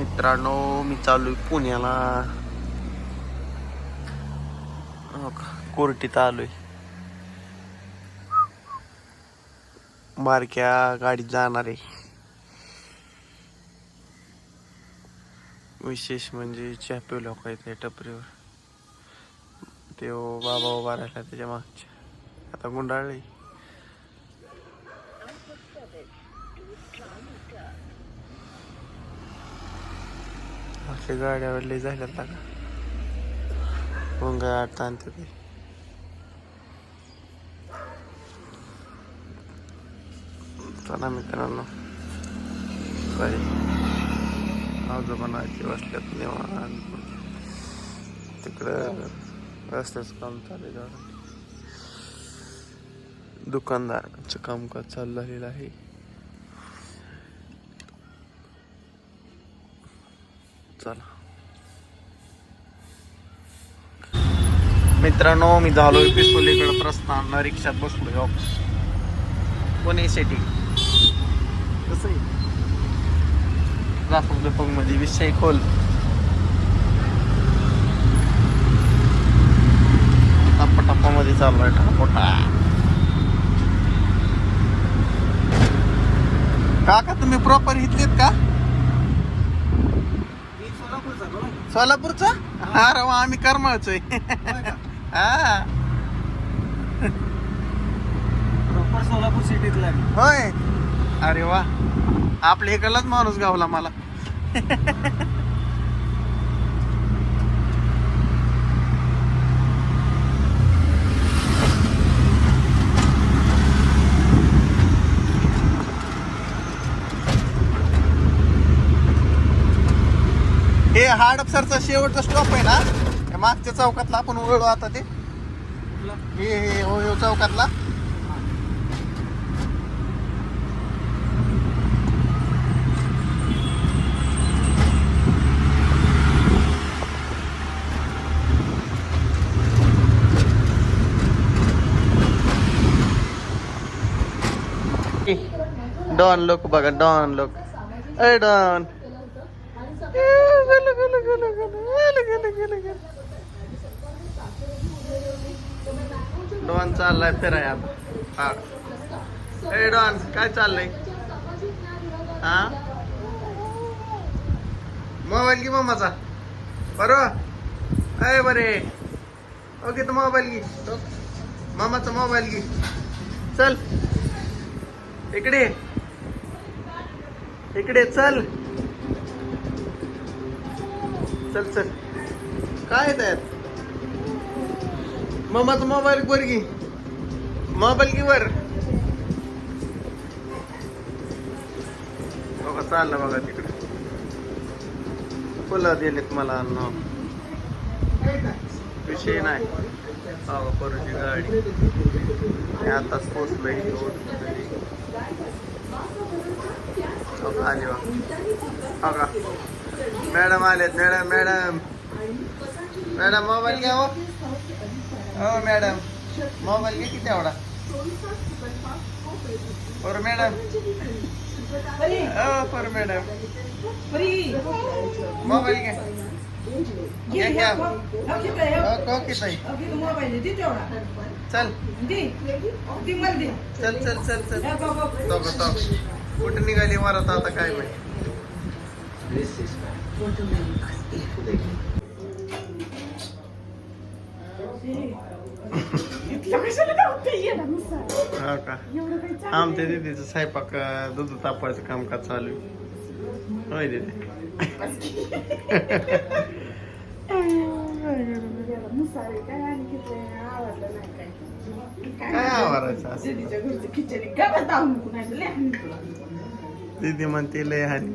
मित्रांनो मी चालू आहे पुण्याला. कोर्टीत आलो कोर्टीत आलोय. बारक्या गाडीत जाणार आहे. विशेष म्हणजे चहा लोक आहेत टपरीवर. ते बाबा उभा राहिला त्याच्या मागच्या. आता गुंडाळले असे गाड्यावर लय झाल्यात का मग आठ आणते ते. चला मित्रांनो. आजोबा नाचे बसल्यात निवांत. तिकडं रस्त्याचं काम चालेल आहे दुकानदारांचं कामकाज चालू झालेलं आहे. चला. मित्रांनो मी झालोय पिसोलीकडे प्रस्थान. रिक्षात बसलोय हो. पुणे सिटी कसं आहे? राफक बिफकमध्ये विषय खोल. टप्पामध्ये चाललोय टापोटा काका तुम्ही प्रॉपर इथलेत का? सोलापूरचा? अरे वा आम्ही करमाळचोय. हा. प्रॉपर सोलापूर सिटीतला आहे. होय. अरे वा. आपल्या इकडलाच माणूस गावला मला. हाडपसरचा शेवटचा स्टॉप आहे ना त्या मागच्या चौकातला आपण वळू आता ते. हे हे हो हो चौकातला. डॉन लोक बघा डॉन लोक. ए डॉन. डॉन चाललाय फिराय आता हा. ए डॉन काय चाललंय? हा? मोबाईल घे मम्माचा बरोबर अय बरे. ओके तर मोबाईल घे. मामाचा मोबाईल घे. चल. इकडे इकडे चल. चल चल. काय त्यात? मामाचा मोबाईल वर घे. मोबाईल की वर. बघा चाललं बघा तिकडे. फुलं दिलेत मला अन्न विषय नाही. बाबा करूची गाडी. आताच पोचलो इथं आली बघा. मॅडम आलेत मॅडम मॅडम। मॅडम मोबाईल घ्या हो? मॅडम मोबाईल घे किती एवढा पर मॅडम? हो पर मॅडम। मोबाईल घ्या घ्या घ्या किती आहे? चल। चल चल चल चल। तो तो कुठे निघाली वरात आता काय माहिती हा का आमच्या दिदीचं स्वयंपाक दूध तापवायचं कामकाज चालू आहे. होय दिदी. काय आवरायचं असं? दीदी म्हणते लय हानी.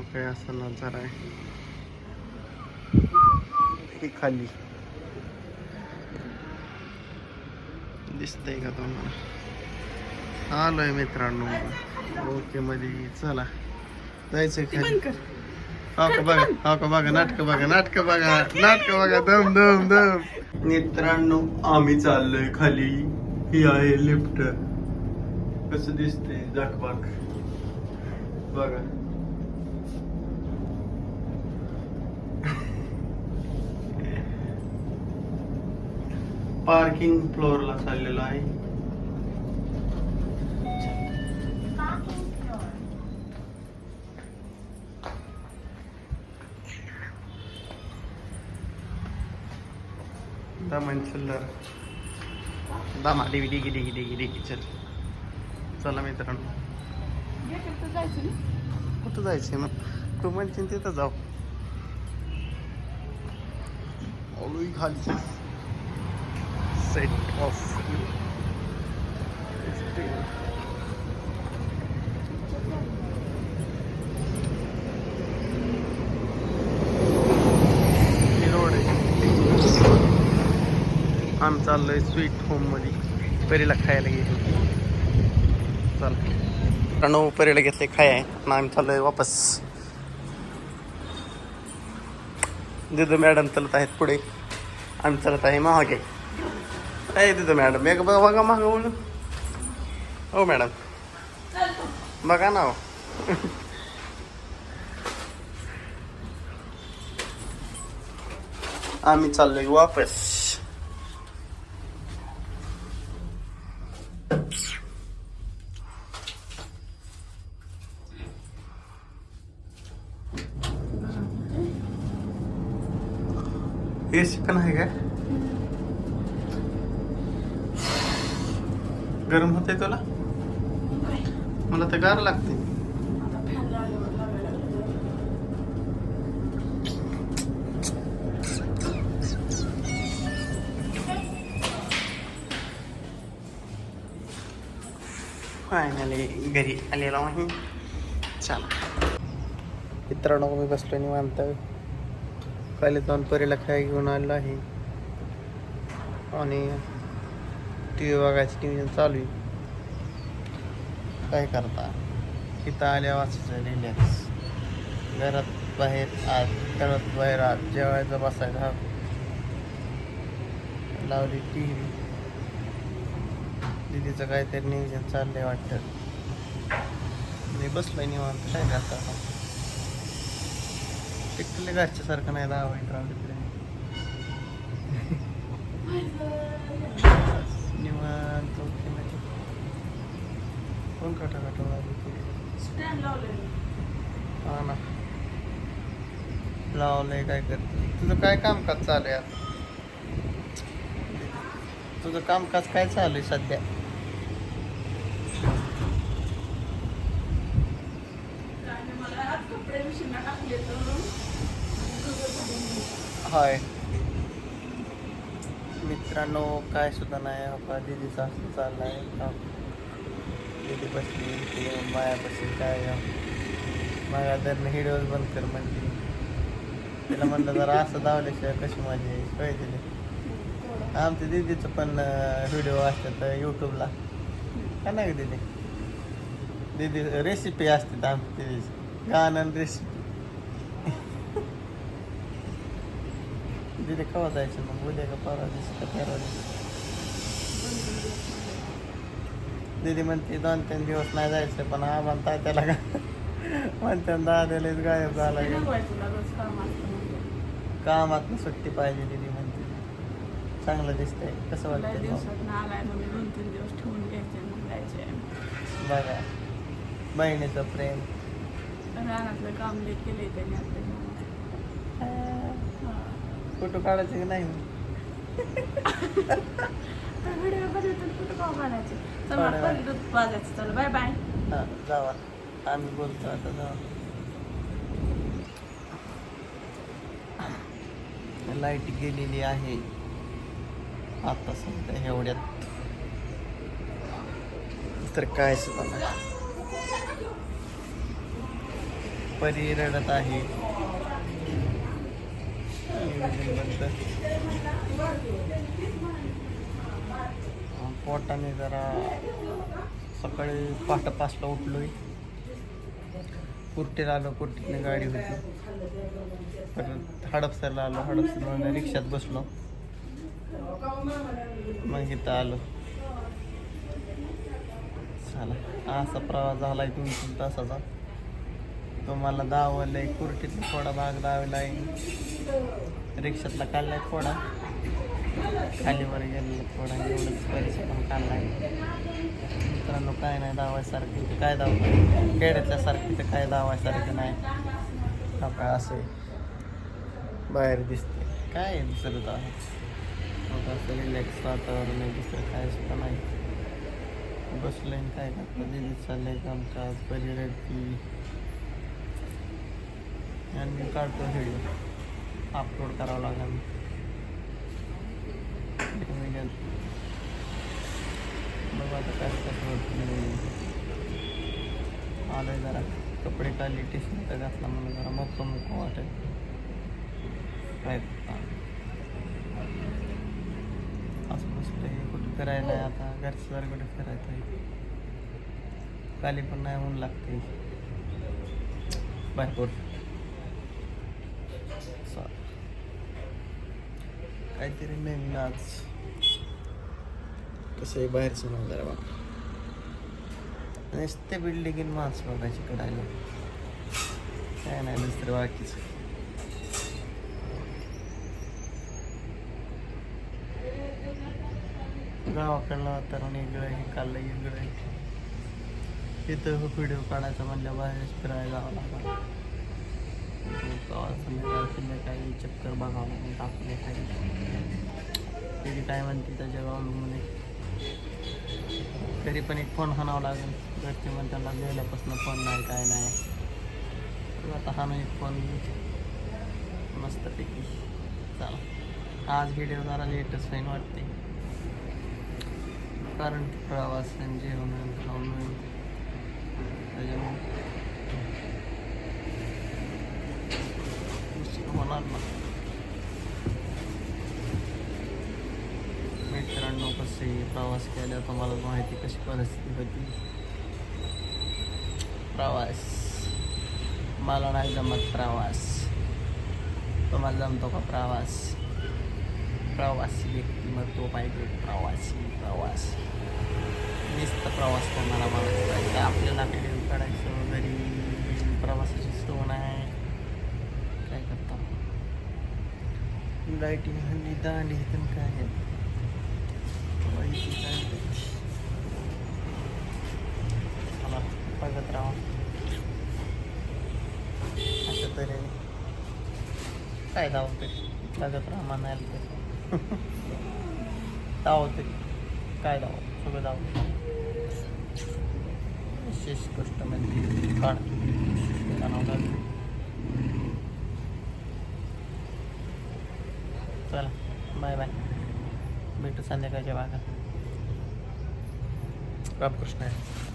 हो काय असं नजारा आहे. ही खाली. दिसतंय का तुम्हाला? आलोय मित्रांनो. ओके मध्ये चला. जायचं खाली. हो का बघा? हो का बघा? नाटक बघा नाटक बघा नाटक बघा. दम दम दम. मित्रांनो आम्ही चाललोय खाली. ही आहे लिफ्ट. कसं दिसतंय? जाकबाक बघा. पार्किंग फ्लोअरला चाललेलो आहे. दमन चिल्लर दमा डिगी डिगी डिगी डिगी डिगी चल. चला मित्रांनो. कुठं जायचंय मग? तू म्हणशील तिथं जाऊ खाली. सेट ऑफ आहे आम्ही चाललोय स्वीट होममध्ये. परीला खायला गेलो. चाल. प्रणव परीला घेतले खाय आहे आणि आम्ही चाललोय वापस. दिदू मॅडम चालत आहेत पुढे. आम्ही चालत आहे मागे. काय दिदू मॅडम? एक बघा बघा मागं हो मॅडम. बघा ना हो. आम्ही चाललोय वापस एसी पण आहे का गरम तुला? मला तर गार लागते फायनली घरी आलेलो आहे. चला. मित्रांनो मी बसलो निवांत. पहिले जाऊन परीला खाय घेऊन आलेलो आहे. आणि टी व्ही बघायचं टी चालू आहे. काय करता? इथं आल्या वाचायचं रिलॅक्स घरात बाहेर आत घरात बाहेर आत जेवायचं बसायचं लावली टी व्ही दिदीचं काहीतरी नियोजन चाललंय वाटतं. मी बसलोय निवांत काय करता? टिकले घरच्यासारखं नाही दहा वाईट राहू तिकडे काटा काटा वाजवते हा ना. लावलंय काय करते. तुझं काय कामकाज चालू आहे आता? तुझं कामकाज काय चालू आहे सध्या? हाय. मित्रांनो काय सुद्धा नाही. आपला दिदीचा असं चाललाय. काम दिदी बसली ते मायापाशी काय माया तर हिडिओज बंद कर म्हणली तिला म्हणलं जरा असं धावल्याशिवाय कशी माझी सोय दिली? आमच्या दिदीचं पण व्हिडिओ असतात यूट्यूबला का नाही दिदी दिदी रेसिपी असतात आमची दिदीची. गाणं रेसिपी दिदी केव्हा जायचं मग? उद्या का परवा दिवशी का परवा दिवशी? दिदी म्हणते दोन तीन दिवस नाही जायचं पण हा म्हणताय त्याला का? म्हणते दादालेच गायब झाला. कामात सुट्टी. पाहिजे दिदी म्हणते. चांगलं दिसतंय कसं म्हणून दोन तीन दिवस ठेवून घ्यायचे बघा बहिणीचं प्रेम. रानातलं काम केलंय त्याने फोटो काढायचे की नाही? व्हिडिओ काढायचे. चल मला काढा. पण दूध वाजायचं. चल बाय बाय. हा जावा. आम्ही बोलतो आता जावा. लाइट गेलेली आहे. आता सध्या एवढ्यात. तर काय सुद्धा नाही परी रडत आहे. नियोजनबद्ध. पोटाने जरा सकाळी पहाटे पाचला उठलोय. कुर्टीला आलो कुर्टीने गाडी होती. परत हडपसरला आलो हडपसरला रिक्षात बसलो. मग इथं आलो. चला असा प्रवास झाला आहे दोन तीन तासाचा. तुम्हाला दावलंय कुर्टीतला थोडा भाग दावला आहे रिक्षातला काढलाय थोडा खालीवर गेलेलं थोडा एवढंच पैसे पण काढलाय मित्रांनो काय नाही दावायसारखं इथं काय दाव खेड्यातल्यासारखं इथं काय दावायसारखं नाही. हा काय असं आहे. बाहेर दिसते काय आहे दुसरं तर असं रिलॅक्स वातावरण आहे दुसरं काय सुद्धा नाही. बसलंय आणि काय करतं? दिदी चाललंय कामकाज परिरती आणि काढतो व्हिडिओ अपलोड करावं लागेल. बघू आता काय कसं आलं आलोय जरा कपडे काय टी शर्ट घातला मला जरा मोकं मोकं वाटेल. काय असं बसलंय कुठे फिरायला आहे आता? घरचं जरा कुठे फिरायचं आहे? खाली पण नाही ऊन लागते भरपूर. काहीतरी नवीन आज कसं आहे बाहेरचं नाही जरा बा. नुसते बिल्डिंग माणसं बघायची कडायला. काय नाही दुसरं बाकीचं. गावाकडलं वातावरण वेगळं आहे काल वेगळं आहे. इथं व्हिडिओ काढायचा म्हणल्या बाहेर फिरायला जावं लागला काही चक्कर बघावं लागेल काही त्याची काय म्हणते त्याच्या गावामध्ये तरी पण एक फोन हाणावं लागेल. घरचे पण त्यांना गेल्यापासून फोन नाही काय नाही. तर आता हाणू एक फोन मस्तपैकी. चला. आज व्हिडिओ जरा लेटच फाईन वाटते कारण प्रवास आणि जेवण खाऊन त्याच्यामुळे. उशीर होणार मित्रांनो कसे प्रवास केला तुम्हाला माहिती कशी परिस्थिती होती? प्रवास. मला नाही जमत प्रवास. तुम्हाला जमतो का प्रवास? प्रवासी व्यक्तिमत्व पाहिजे. प्रवासी प्रवास. नुसतं प्रवास करणारा माणूस पाहिजे. आपल्याला काही काढायचं घरी प्रवासाची सोन आहे काय करता लाईटिंग हल्ली दांडी पण काय आहे चला बघत राहा अशा तऱ्हेने काय धावते बघत राहा म्हणायला तरी धावते काय धाव सगळं धावते विशेष गोष्ट म्हणजे काढ बनवतात चला बाय बाय भेटू संध्याकाळच्या भागात. रामकृष्ण आहे.